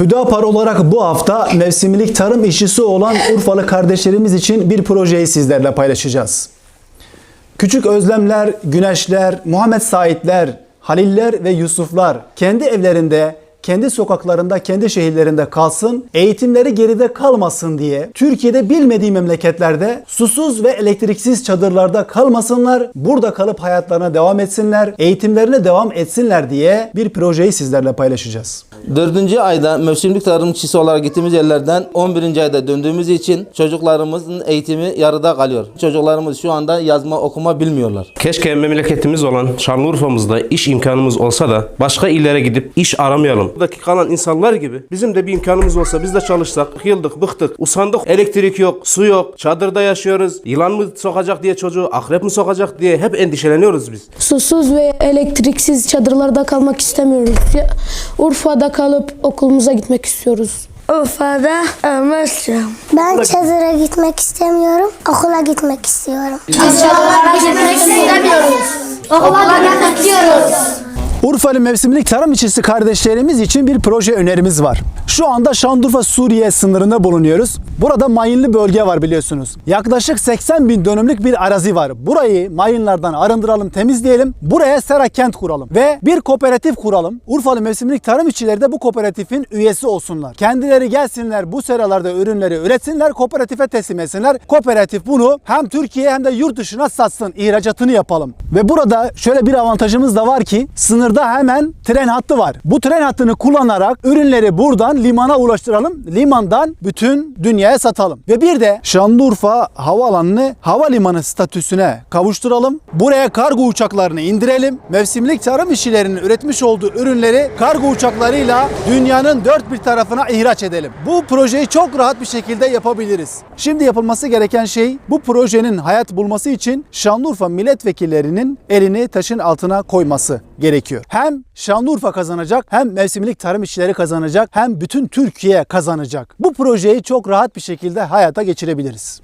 Hüdapar olarak bu hafta mevsimlik tarım işçisi olan Urfalı kardeşlerimiz için bir projeyi sizlerle paylaşacağız. Küçük Özlemler, Güneşler, Muhammed Saitler, Haliller ve Yusuflar kendi evlerinde, kendi sokaklarında, kendi şehirlerinde kalsın, eğitimleri geride kalmasın diye Türkiye'de bilmediği memleketlerde susuz ve elektriksiz çadırlarda kalmasınlar, burada kalıp hayatlarına devam etsinler, eğitimlerine devam etsinler diye bir projeyi sizlerle paylaşacağız. Dördüncü ayda mevsimlik tarım işçisi olarak gittiğimiz yerlerden 11. ayda döndüğümüz için çocuklarımızın eğitimi yarıda kalıyor. Çocuklarımız şu anda yazma okuma bilmiyorlar. Keşke memleketimiz olan Şanlıurfa'mızda iş imkanımız olsa da başka illere gidip iş aramayalım. Buradaki kalan insanlar gibi bizim de bir imkanımız olsa biz de çalışsak. Yıldık, bıktık, usandık. Elektrik yok, su yok, çadırda yaşıyoruz. Yılan mı sokacak diye çocuğu, akrep mi sokacak diye hep endişeleniyoruz biz. Susuz ve elektriksiz çadırlarda kalmak istemiyoruz. Urfa'da kalıp okulumuza gitmek istiyoruz. Urfa'da ölmezsem. Ben çadıra gitmek istemiyorum, okula gitmek istiyorum. Urfalı mevsimlik tarım işçisi kardeşlerimiz için bir proje önerimiz var. Şu anda Şanlıurfa Suriye sınırında bulunuyoruz. Burada mayınlı bölge var biliyorsunuz. Yaklaşık 80 bin dönümlük bir arazi var. Burayı mayınlardan arındıralım, temizleyelim. Buraya sera kent kuralım ve bir kooperatif kuralım. Urfalı mevsimlik tarım işçileri de bu kooperatifin üyesi olsunlar. Kendileri gelsinler bu seralarda ürünleri üretsinler, kooperatife teslim etsinler. Kooperatif bunu hem Türkiye hem de yurt dışına satsın, ihracatını yapalım. Ve burada şöyle bir avantajımız da var ki sınırda hemen tren hattı var. Bu tren hattını kullanarak ürünleri buradan limana ulaştıralım. Limandan bütün dünyaya satalım. Ve bir de Şanlıurfa havaalanını havalimanı statüsüne kavuşturalım. Buraya kargo uçaklarını indirelim. Mevsimlik tarım işçilerinin üretmiş olduğu ürünleri kargo uçaklarıyla dünyanın dört bir tarafına ihraç edelim. Bu projeyi çok rahat bir şekilde yapabiliriz. Şimdi yapılması gereken şey bu projenin hayat bulması için Şanlıurfa milletvekillerinin elini taşın altına koyması gerekiyor. Hem Şanlıurfa kazanacak, hem mevsimlik tarım işçileri kazanacak, hem bütün Türkiye kazanacak. Bu projeyi çok rahat bir şekilde hayata geçirebiliriz.